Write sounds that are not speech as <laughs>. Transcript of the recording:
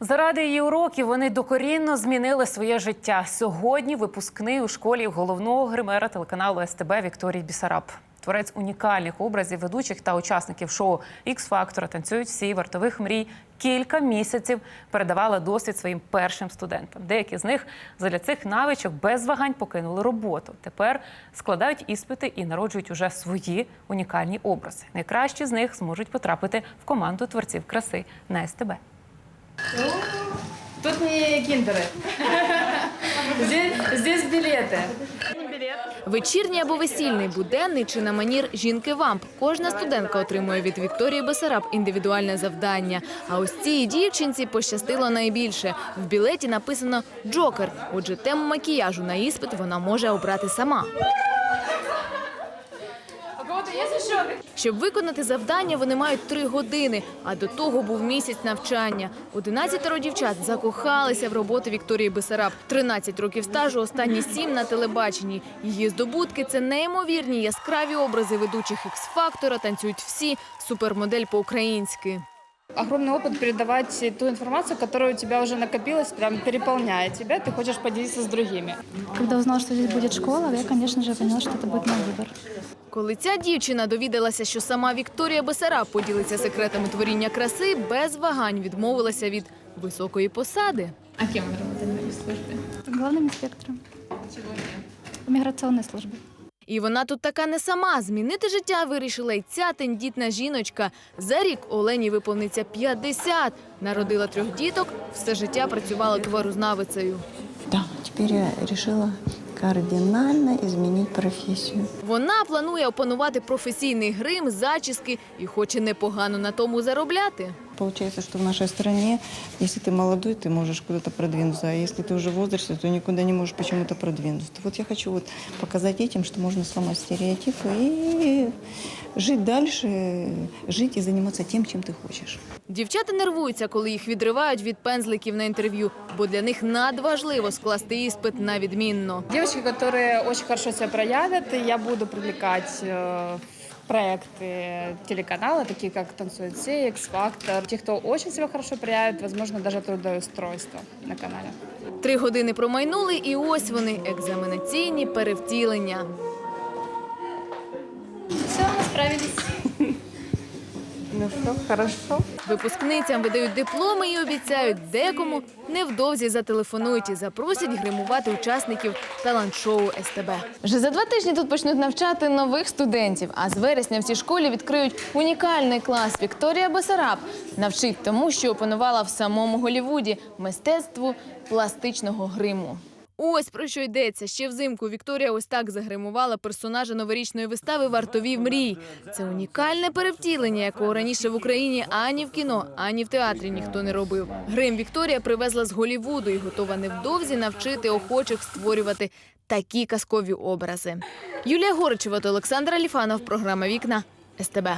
Заради її уроків вони докорінно змінили своє життя. Сьогодні випускний у школі головного гримера телеканалу СТБ Вікторій Бісараб. Творець унікальних образів ведучих та учасників шоу Ікс Фактора танцюють всі вартових мрій. Кілька місяців передавала досвід своїм першим студентам. Деякі з них задля цих навичок без вагань покинули роботу. Тепер складають іспити і народжують уже свої унікальні образи. Найкращі з них зможуть потрапити в команду творців краси на СТБ. Тут не киндеры. Здесь, здесь билеты. Вечірній або весільний, буденний чи на манір жінки-вамп. Кожна студентка отримує від Вікторії Бесараб індивідуальне завдання. А ось цій дівчинці пощастило найбільше. В білеті написано Джокер. Отже, тему макіяжу на іспит вона може обрати сама. Щоб виконати завдання, вони мають три години, а до того був місяць навчання. Одинадцятеро дівчат закохалися в роботу Вікторії Бесараб. 13 років стажу, останні сім на телебаченні. Її здобутки це неймовірні яскраві образи ведучих ікс-фактора. Танцюють всі супермодель по-українськи. Огромный опыт передавать ту информацию, которая у тебя уже накопилась, прям переполняет тебя, ты хочешь поделиться с другими. Когда узнала, что здесь будет школа, я, конечно же, поняла, что это будет мой выбор. Коли ця дівчина довідалася, що сама Вікторія Бесараб поділиться секретами творіння краси, без вагань відмовилася від високої посади. А кем вы работали на службе? Главным инспектором миграционной службы. І вона тут така не сама. Змінити життя вирішила й ця тендітна жіночка. За рік Олені виповниться 50. Народила трьох діток, все життя працювала тварознавицею. Да, тепер я решила кардинально изменить профессию. Вона планує опанувати професійний грим, зачіски і хоче непогано на тому заробляти. Получается, что в нашей стране, если ты молодой, ты можешь куда-то продвинуться, а если ты уже в возрасте, то никуда не можешь почему-то продвинуться. Вот я хочу вот показать детям, что можно сломать стереотипы и жить дальше, жить и заниматься тем, чем ты хочешь. Дівчата нервуються, коли їх відривають від пензликів на інтерв'ю, бо для них надважливо скласти іспит на відмінно. Девочки, которые очень хорошо себя проявят, и я буду привлекать э, в проекты телеканала, такие как «Танцуют все», «X-Factor». Те, кто очень себя хорошо проявит, возможно, даже трудоустройство на канале. Три години промайнули, і ось вони екзаменаційні перевтілення. Справились. <laughs> Ну что, хорошо. Випускницям видають дипломи і обіцяють декому невдовзі зателефонують і запросять гримувати учасників талант-шоу СТБ. Вже за два тижні тут почнуть навчати нових студентів. А з вересня в цій школі відкриють унікальний клас. Вікторія Бесараб навчить тому, що опанувала в самому Голівуді мистецтву пластичного гриму. Ось про що йдеться. Ще взимку Вікторія ось так загримувала персонажа новорічної вистави Вартові мрій. Це унікальне перевтілення, якого раніше в Україні ані в кіно, ані в театрі ніхто не робив. Грим Вікторія привезла з Голівуду і готова невдовзі навчити охочих створювати такі казкові образи. Юлія Горичева та Олександр Аліфанов. Програма Вікна СТБ.